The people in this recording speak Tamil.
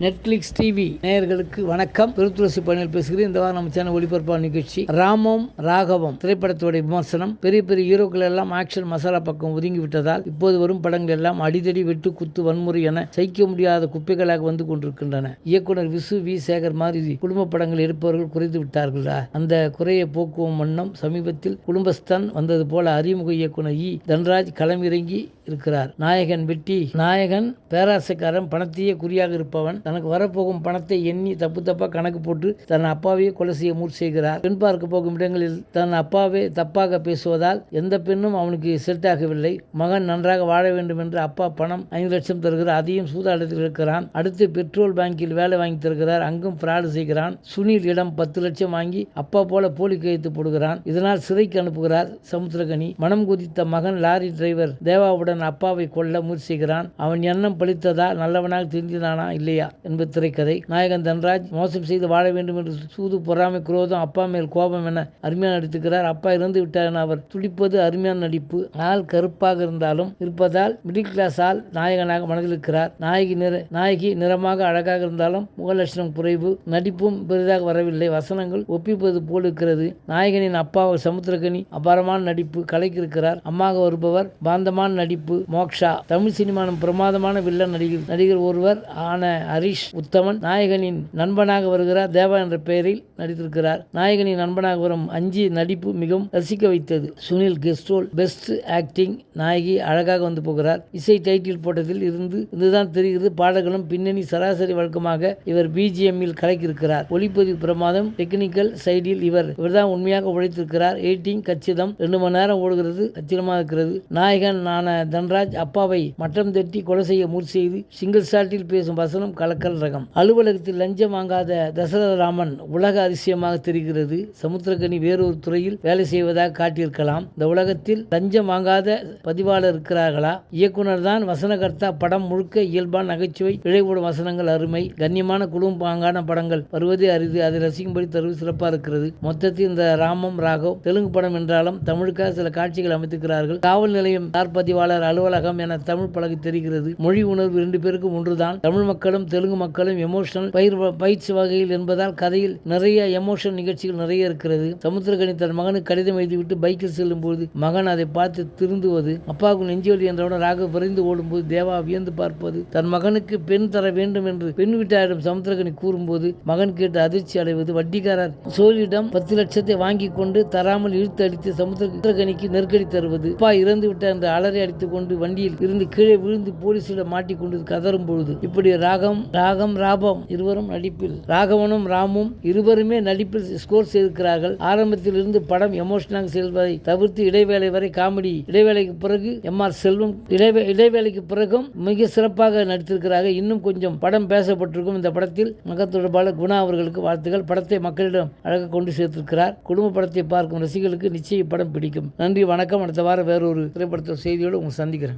நெட்ஃப்ளிக்ஸ் டிவி நேயர்களுக்கு வணக்கம். திருத்துளசி பயணியில் பேசுகிறேன். இந்த வாரம் நம்ம சேனல் ஒளிபரப்பான நிகழ்ச்சி ராமம் ராகவம் திரைப்படத்தோட விமர்சனம் பெரிய பெரிய ஹீரோக்கள் எல்லாம் ஆக்ஷன் மசாலா பக்கம் ஒதுங்கி விட்டதால் இப்போது வரும் படங்கள் எல்லாம் அடிதடி வெட்டு குத்து வன்முறை என சகிக்க முடியாத குப்பைகளாக வந்து கொண்டிருக்கின்றன. இயக்குனர் விசு வி. சேகர் மாதிரி குடும்ப படங்கள் எடுப்பவர்கள் குறைத்து விட்டார்களா? அந்த குறையை போக்குவோம் வண்ணம் சமீபத்தில் குடும்பஸ்தான் வந்தது போல அறிமுக இயக்குனர் இ. தன்ராஜ் களமிறங்கி இருக்கிறார். நாயகன் வெட்டி நாயகன் பேராசைக்காரன் பணத்தையே குறியாக இருப்பவன் தனக்கு வரப்போகும் பணத்தை எண்ணி தப்பு தப்பாக கணக்கு போட்டு தன் அப்பாவையே கொலை செய்ய முயற்சி செய்கிறார் பெண் பார்க்க போகும் இடங்களில் தன் அப்பாவே தப்பாக பேசுவதால் எந்த பெண்ணும் அவனுக்கு செட் ஆகவில்லை. மகன் நன்றாக வாழ வேண்டும் என்று அப்பா பணம் ஐந்து லட்சம் தருகிறார். அதையும் சூதாடத்தில் இருக்கிறான் அடுத்து பெட்ரோல் பேங்கில் வேலை வாங்கி தருகிறார். அங்கும் ஃப்ராடு செய்கிறான். சுனில் இடம் பத்து லட்சம் வாங்கி அப்பா போல போலி கைத்து போடுகிறான். இதனால் சிறைக்கு அனுப்புகிறார் சமுத்திரகனி. மனம் குதித்த மகன் லாரி டிரைவர் தேவாவுடன் அப்பாவை கொல்ல முயற்சிக்கிறான். அவன் எண்ணம் பழித்ததா நல்லவனாக திருந்தினானா இல்லையா? என்பது திரைக்கதை. நாயகன் தன்ராஜ் மோசம் செய்து வாழ வேண்டும் என்று சூது பொறாமை குரோதம் அப்பா மேல் கோபம் என அருமையாக நடித்துக்கிறார் அப்பா இறந்து விட்டார் என அவர் துடிப்பது அருமையான நடிப்பு. ஆள் கருப்பாக இருந்தாலும் இருப்பதால் மிடில் கிளாஸ் ஆள் நாயகனாக மனதில் இருக்கிறார் நாயகி நிற நாயகி நிறமாக அழகாக இருந்தாலும் முகலட்சணம் குறைவு. நடிப்பும் பெரிதாக வரவில்லை. வசனங்கள் ஒப்பிப்பது போல் இருக்கிறது. நாயகனின் அப்பா சமுத்திரகனி அபாரமான நடிப்பு. கலைக்கு இருக்கிறார். அம்மாக வருபவர் பாந்தமான நடிப்பு. மோக்ஷா. தமிழ் சினிமாவின் பிரமாதமான வில்லன் நடிகர் நடிகர் ஒருவர் ஆன ஹரிஷ் உத்தமன். நாயகனின் நண்பனாக வருகிறார். தேவா என்ற பெயரில் நடித்திருக்கிறார். நாயகனின் நண்பனாக வரும் அஞ்சு நடிப்பு மிகவும் ரசிக்க வைத்தது. Sunil guest role best acting நாயகி அழகாக வந்து போகிறார். இசை டைட்டில் போட்டதில் இருந்து இதுதான் தெரிகிறது. பாடல்களும் பின்னணி சராசரி வழக்கமாக இவர் பிஜிஎம்மில் கலக்கியிருக்கிறார். ஒளிப்பதிவு பிரமாதம் டெக்னிக்கல் சைடில் இவர் இவர்தான் உண்மையாக உழைத்திருக்கிறார். எயிட்டிங் கச்சிதம் ரெண்டு மணி நேரம் ஓடுகிறது கச்சிதமாக இருக்கிறது. நாயகன் நான தன்ராஜ் அப்பாவை மட்டம் தட்டி கொலை செய்ய முயற்சி செய்து சிங்கிள் ஷாட்டில் பேசும் வசனம் கலக்கல் ரகம். அலுவலகத்தில் லஞ்சம் வாங்காத தசரத ராமன் உலக அதிசயமாக தெரிகிறது. சமுத்திரகனி வேறொரு துறையில் வேலை செய்வதாக காட்டியிருக்கலாம். இந்த உலகத்தில் லஞ்சம் வாங்காத பதிவாளர் இருக்கிறார்களா? இயக்குனர் தான் வசனகர்த்தா. படம் முழுக்க இயல்பான நகைச்சுவை இழைபடும் வசனங்கள் அருமை. கண்ணியமான குடும்ப பாங்கான படங்கள் வருவதே அரிது. அதை ரசிக்கும்படி தருவது சிறப்பாக இருக்கிறது. மொத்தத்தில் இந்த ராமம் ராகவ் தெலுங்கு படம் என்றாலும் தமிழுக்காக சில காட்சிகள் அமைத்திருக்கிறார்கள். காவல் நிலையம் சார் பதிவாளர் அலுவலகம் என தமிழ் பழகி தெரிகிறது. மொழி உணர்வு இரண்டு பேருக்கும் ஒன்றுதான். தமிழ் மக்களும் தெலுங்கு மக்களும் எமோஷனல் பயிர் பயிற்சி வகையில் என்பதால் கதையில் நிறைய எமோஷனல் நிகழ்ச்சிகள் நிறைய இருக்கிறது. சமுத்திரகனி தன் மகனுக்கு கடிதம் எழுதிவிட்டு பைக்கில் செல்லும் போது மகன் அதை பார்த்து திருந்துவது அப்பாவுக்கு நெஞ்சுவலி என்றவுடன் ராக விரைந்து ஓடும்போது தேவா வியந்து பார்ப்பது தன் மகனுக்கு பெண் தர வேண்டும் என்று பெண் வீட்டாரிடம் சமுத்திரகனி கூறும்போது மகன் கேட்டு அதிர்ச்சி அடைவது வட்டிக்காரர் சோழியிடம் பத்து லட்சத்தை வாங்கி கொண்டு தராமல் இழுத்து அடித்து சமுத்திரகனிக்கு நெருக்கடி தருவது. அப்பா இறந்து விட்டார் என்று அலறி அடித்துக் கொண்டு வண்டியில் இருந்து கீழே விழுந்து போலீசிடம் மாட்டிக்கொண்டு கதறும் பொழுது இப்படி ராகம் ராகம் ராபம் இருவரும் நடிப்பில். ராகவனும் ராமும் இருவருமே நடிப்பில் ஸ்கோர் செய்திருக்கிறார்கள் ஆரம்பத்தில் இருந்து படம் எமோஷனாக செல்வதை தவிர்த்து இடைவேளை வரை காமெடி இடைவேளைக்கு பிறகு எம் ஆர் செல்வம் இடைவே இடைவேளைக்கு பிறகும் மிக சிறப்பாக நடித்திருக்கிறார்கள். இன்னும் கொஞ்சம் படம் பேசப்பட்டிருக்கும் இந்த படத்தில் மக தொடர்பாளர் குணா அவர்களுக்கு வாழ்த்துக்கள். படத்தை மக்களிடம் அழகாக கொண்டு சேர்த்திருக்கிறார். குடும்ப படத்தை பார்க்கும் ரசிகர்களுக்கு நிச்சய படம் பிடிக்கும். நன்றி வணக்கம். அடுத்த வாரம் வேறொரு திரைப்படத்தோட செய்தியோடு உங்களை சந்திக்கிறேன்.